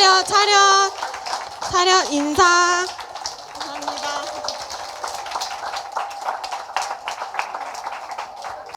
차렷 차렷. 차렷 인사.